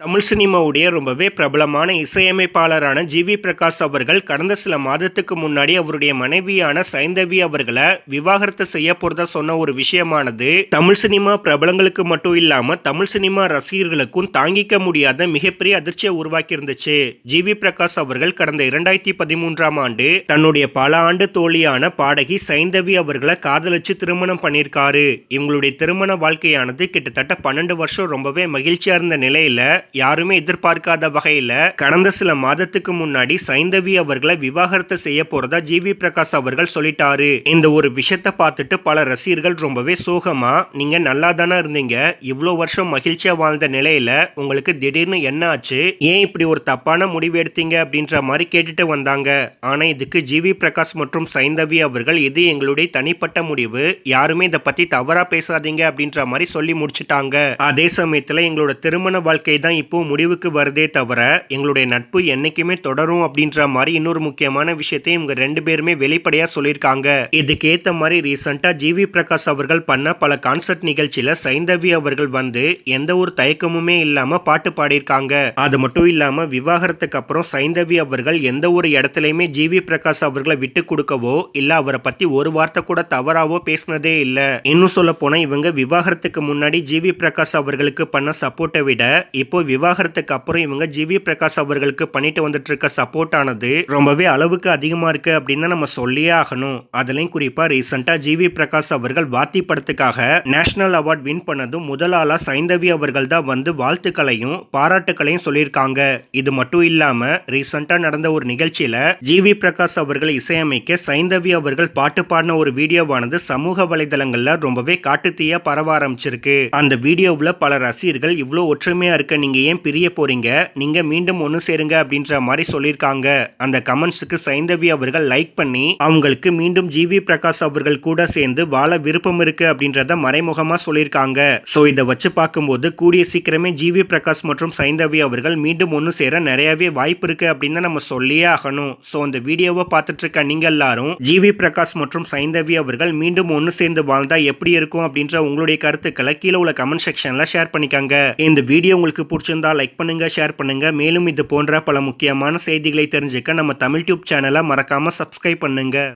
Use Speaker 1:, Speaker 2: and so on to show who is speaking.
Speaker 1: தமிழ் சினிமாவுடைய ரொம்பவே பிரபலமான இசையமைப்பாளரான G we Prakash அவர்கள் கடந்த சில மாதத்துக்கு முன்னாடி அவருடைய மனைவியான சைந்தவி அவர்களை விவாகரத்து செய்ய போறதா சொன்ன ஒரு விஷயமானது தமிழ் சினிமா பிரபலங்களுக்கு மட்டும் இல்லாம தமிழ் சினிமா ரசிகர்களுக்கும் தாங்கிக்க முடியாத மிகப்பெரிய அதிர்ச்சியை உருவாக்கி இருந்துச்சு ஜி வி பிரகாஷ் அவர்கள் கடந்த இரண்டாயிரத்தி பதிமூன்றாம் ஆண்டு தன்னுடைய பல ஆண்டு தோழியான பாடகி சைந்தவி அவர்களை காதலிச்சு திருமணம் பண்ணியிருக்காரு. இவங்களுடைய திருமண வாழ்க்கையானது கிட்டத்தட்ட பன்னெண்டு வருஷம் ரொம்பவே மகிழ்ச்சியா இருந்த நிலையில யாருமே எதிர்பார்க்காத வகையில் கடந்த சில மாதத்துக்கு முன்னாடி சைந்தவி அவர்களை விவாகரத்து செய்ய போறதா ஜி வி பிரகாஷ் அவர்கள் சொல்லிட்டாரு. இந்த ஒரு விஷயத்த பார்த்துட்டு பல ரசிகர்கள் ரொம்பவே சோகமா நீங்க நல்லா தானே இருந்தீங்க இவ்வளோ வருஷம் மகிழ்ச்சியா வாழ்ந்த நிலையில உங்களுக்கு திடீர்னு என்ன ஆச்சு? ஏன் இப்படி ஒரு தப்பான முடிவு எடுத்தீங்க? அப்படின்ற மாதிரி கேட்டுட்டு வந்தாங்க. ஆனா இதுக்கு ஜி வி பிரகாஷ் மற்றும் சைந்தவி அவர்கள் இது எங்களுடைய தனிப்பட்ட முடிவு. யாருமே இதை பத்தி தவறா பேசாதீங்க அப்படின்ற மாதிரி சொல்லி முடிச்சிட்டாங்க. அதே சமயத்துல எங்களோட திருமண வாழ்க்கை தான் இப்போ முடிவுக்கு வருதே தவிர எங்களுடைய நட்பு என்னைக்குமே தொடரும் அப்படின்ற மாதிரி இன்னொரு முக்கியமான விஷயத்தை இவங்க ரெண்டு பேருமே வெளிப்படையாக சொல்லியிருக்காங்க. இதுக்கேற்ற மாதிரி ரீசெண்டா ஜிவி பிரகாஷ் அவர்கள் பண்ண பல கான்சர்ட் நிகழ்ச்சியில சைந்தவி அவர்கள் வந்து எந்த ஒரு தயக்கமுமே இல்லாமல் பாட்டு பாடியிருக்காங்க. அது மட்டும் இல்லாமல் விவாகரத்துக்கு அப்புறம் சைந்தவி அவர்கள் எந்த ஒரு இடத்துலயுமே ஜிவி பிரகாஷ் அவர்களை விட்டு கொடுக்கவோ இல்லை அவரை பற்றி ஒரு வார்த்தை கூட தவறாவோ பேசினதே இல்லை. இன்னும் சொல்ல போனால் இவங்க விவாகரத்துக்கு முன்னாடி ஜிவி பிரகாஷ் அவர்களுக்கு பண்ண சப்போர்ட்டை விட இப்போ விவாகரத்துக்கு அப்புறம் இவங்க ஜிவி பிரகாஷ் அவர்களுக்கு பண்ணிட்டு வந்துட்டு இருக்க சப்போர்ட் ஆனது ரொம்பவே அளவுக்கு அதிகமா இருக்கு அப்படின்னு நம்ம சொல்லியே ஆகணும். அதுலயும் குறிப்பா ரீசெண்டா ஜிவி பிரகாஷ் அவர்கள் வாத்தி படத்துக்காக நேஷனல் அவார்ட் வின் பண்ணதும் முதல் சைந்தவி அவர்கள் தான் வந்து வாழ்த்துக்களையும் பாராட்டுக்களையும் சொல்லியிருக்காங்க. இது மட்டும் இல்லாம ரீசெண்டா நடந்த ஒரு நிகழ்ச்சியில ஜிவி பிரகாஷ் அவர்கள் இசையமைக்க சைந்தவி அவர்கள் பாட்டு பாடின ஒரு வீடியோவானது சமூக வலைதளங்கள்ல ரொம்பவே காட்டுத்தீயா பரவ ஆரம்பிச்சிருக்கு. அந்த வீடியோவில் பல ரசிகர்கள் இவ்வளோ ஒற்றுமையா இருக்க நீங்க ஏன் பிரிய போறீங்க? நீங்க மீண்டும் ஒன்று சேருங்க அப்படின்ற மாதிரி சொல்லியிருக்காங்க. அந்த கமெண்ட்ஸுக்கு சைந்தவி அவர்கள் லைக் பண்ணி அவங்களுக்கு மீண்டும் ஜிவி பிரகாஷ் அவர்கள் கூட சேர்ந்து வாழ விருப்பம் இருக்கு அப்படின்றத மறைமுகமா சொல்லியிருக்காங்க. ஸோ இதை வச்சு பார்க்கும்போது கூடிய சீக்கிரமே ஜிவி பிரகாஷ் மற்றும் சைந்தவி அவர்கள் மீண்டும் ஒன்று சேர நிறையவே வாய்ப்பு இருக்கு அப்படின்னு தான் நம்ம சொல்லியே ஆகணும். ஸோ அந்த வீடியோவை பார்த்துட்டு இருக்க நீங்கள் எல்லாரும் ஜிவி பிரகாஷ் மற்றும் சைந்தவி அவர்கள் மீண்டும் ஒன்று சேர்ந்து வாழ்ந்தா எப்படி இருக்கும் அப்படின்ற உங்களுடைய கருத்துக்களை கீழே உள்ள கமெண்ட் செக்ஷன்ல ஷேர் பண்ணிக்கோங்க. இந்த வீடியோ உங்களுக்கு பிடிச்சிருந்தா லைக் பண்ணுங்கள் ஷேர் பண்ணுங்கள் மேலும் இது போன்ற பல முக்கியமான செய்திகளை தெரிஞ்சுக்க நம்ம தமிழ் டியூப் சேனலை மறக்காமல் சப்ஸ்கிரைப் பண்ணுங்கள்